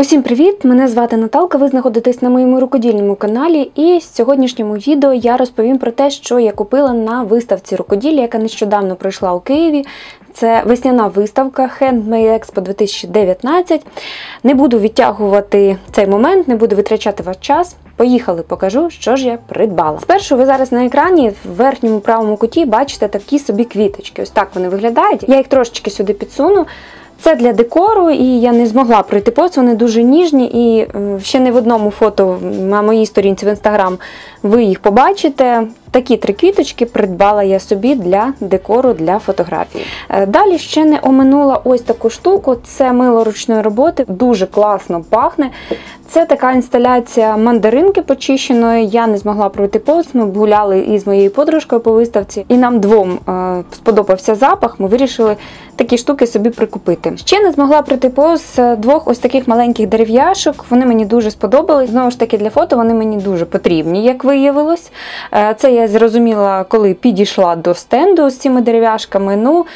Усім привіт! Мене звати Наталка. Ви знаходитесь на моєму рукодільному каналі. І в сьогоднішньому відео я розповім про те, що я купила на виставці рукоділля, яка нещодавно пройшла у Києві. Це весняна виставка Handmade Expo 2019. Не буду відтягувати цей момент, не буду витрачати ваш час. Поїхали, покажу, що ж я придбала. Спершу ви зараз на екрані в верхньому правому куті бачите такі собі квіточки. Ось так вони виглядають. Я їх трошечки сюди підсуну. Це для декору, і я не змогла пройти повз, вони дуже ніжні, і е, ще не в одному фото на моїй сторінці в інстаграм ви їх побачите. Такі три квіточки придбала я собі для декору для фотографії. Е, Далі ще не оминула ось таку штуку. Це мило ручної роботи, дуже класно пахне. Це така інсталяція мандаринки почищеної. Я не змогла пройти повз. Ми гуляли із моєю подружкою по виставці, і нам двом е, сподобався запах. Ми вирішили такі штуки собі прикупити. Ще не змогла пройти повз е, двох ось таких маленьких дерев'яшок. Вони мені дуже сподобались. Знову ж таки, для фото вони мені дуже потрібні, як виявилось. Це я зрозуміла, коли підійшла до стенду з цими дерев'яшками. Ну,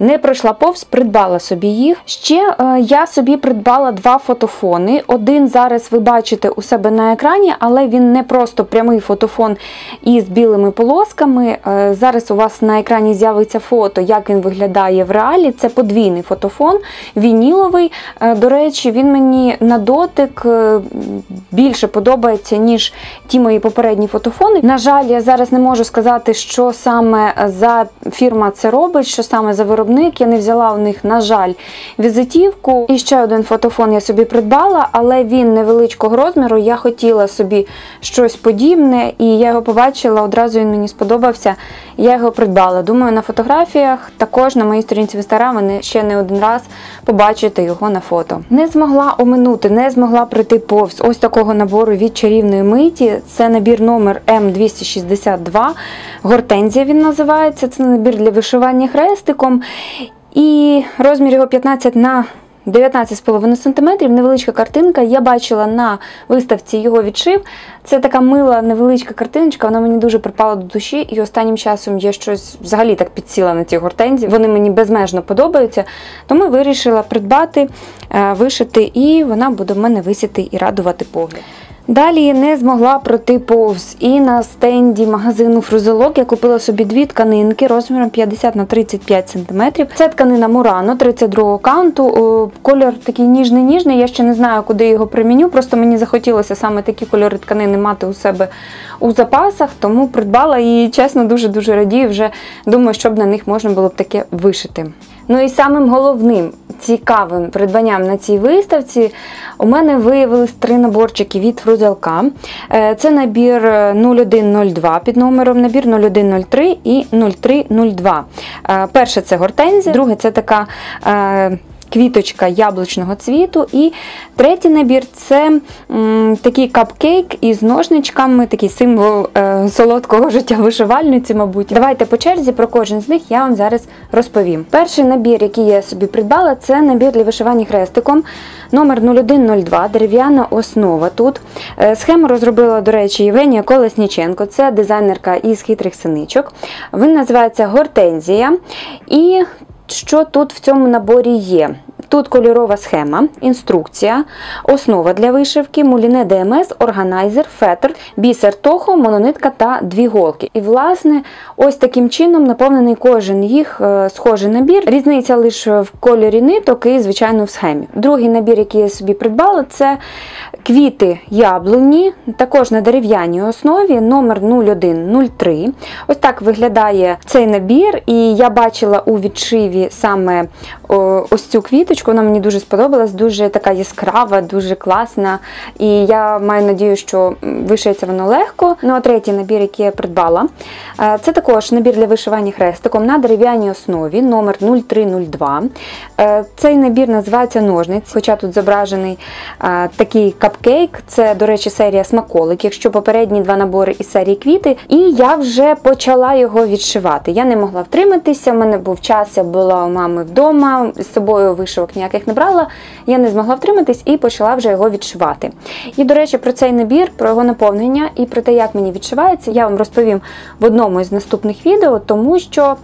не пройшла повз, придбала собі їх. Ще е, я собі придбала два фотофони. Один зараз ви бачите у себе на екрані, але він не просто прямий фотофон із білими полосками. Е, зараз у вас на екрані з'явиться фото, як він виглядає в реалі. Це подвійний фотофон, вініловий. Е, до речі, він мені на дотик більше подобається, ніж ті мої попередні фотофони. На жаль, я зараз не можу сказати, що саме за фірма це робить, що саме за виробник. Я не взяла у них, на жаль, візитівку. І ще один фотофон я собі придбала, але він невеличкого розміру. Я хотіла собі щось подібне, і я його побачила, одразу він мені сподобався. Я його придбала. Думаю, на фотографіях також на моїй сторінці в інстаграм ви ще не один раз побачите його на фото. Не змогла оминути, не змогла пройти повз ось такого набору від чарівної миті. Це набір номер М262. Гортензія він називається. Це набір для вишивання хрестиком. І розмір його 15 на 19,5 см, невеличка картинка. Я бачила на виставці його відшив. Це така мила невеличка картиночка, вона мені дуже припала до душі, і останнім часом я щось взагалі так підсіла на ці гортензії. Вони мені безмежно подобаються. Тому вирішила придбати, е, вишити, і вона буде в мене висіти і радувати погляд. Далі не змогла пройти повз і на стенді магазину Фрузелок я купила собі дві тканинки розміром 50 на 35 см. Це тканина Мурано 32 каунту. Колір такий ніжний-ніжний. Я ще не знаю, куди його приміню. Просто мені захотілося саме такі кольори тканини мати у себе у запасах, тому придбала і чесно дуже-дуже радію. Вже думаю, щоб на них можна було б таке вишити. Ну і самим головним цікавим придбанням на цій виставці у мене виявились три наборчики від Фрузелка. Е, Це набір 0102 під номером, набір 0103 і 0302. Е, Перше це гортензія, друге це така. Квіточка яблучного цвіту. І третій набір це такий капкейк із ножничками, такий символ е, солодкого життя вишивальниці, мабуть. Давайте по черзі про кожен з них я вам зараз розповім. Перший набір, який я собі придбала, це набір для вишивання хрестиком номер 0102, дерев'яна основа тут. Е, Схему розробила, до речі, Євгенія Колесніченко, це дизайнерка із хитрих синичок. Він називається Гортензія. І що тут в цьому наборі є? Тут кольорова схема, інструкція, основа для вишивки, муліне ДМС, органайзер, фетр, бісер тохо, мононитка та дві голки. І, власне, ось таким чином наповнений кожен їх е, схожий набір. Різниця лише в кольорі ниток і, звичайно, в схемі. Другий набір, який я собі придбала, це квіти яблуні, також на дерев'яній основі, номер 0103. Ось так виглядає цей набір, і я бачила у відшиві саме ось цю квіточку. Вона мені дуже сподобалась, дуже така яскрава, дуже класна. І я маю надію, що вишиється воно легко. Ну а третій набір, який я придбала, е, це також набір для вишивання хрестиком на дерев'яній основі, номер 0302. Е, Цей набір називається ножниць, хоча тут зображений е, такий капкейк. Це, до речі, серія смаколик, якщо попередні два набори із серії квіти. І я вже почала його відшивати. Я не могла втриматися, в мене був час, я була у мами вдома, з собою вишивок ніяких не брала. Я не змогла втриматись і почала вже його відшивати. І, до речі, про цей набір, про його наповнення і про те, як мені відшивається, я вам розповім в одному із наступних відео, тому що.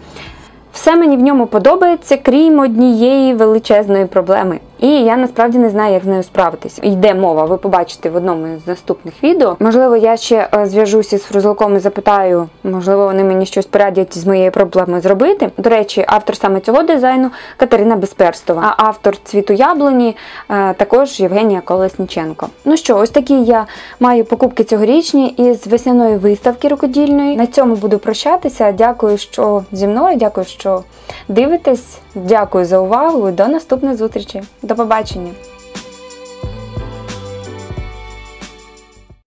Все мені в ньому подобається, крім однієї величезної проблеми. І я насправді не знаю, як з нею справитись. Йде мова, ви побачите в одному з наступних відео. Можливо, я ще е, зв'яжуся з фрузелком і запитаю, можливо, вони мені щось порадять з моєю проблемою зробити. До речі, автор саме цього дизайну Катерина Безперстова, а автор цвіту яблуні е, також Євгенія Колесніченко. Ну що, ось такі я маю покупки цьогорічні із весняної виставки рукодільної. На цьому буду прощатися. Дякую, що зі мною. Дякую, що дивитесь. Дякую за увагу. До наступної зустрічі. До побачення.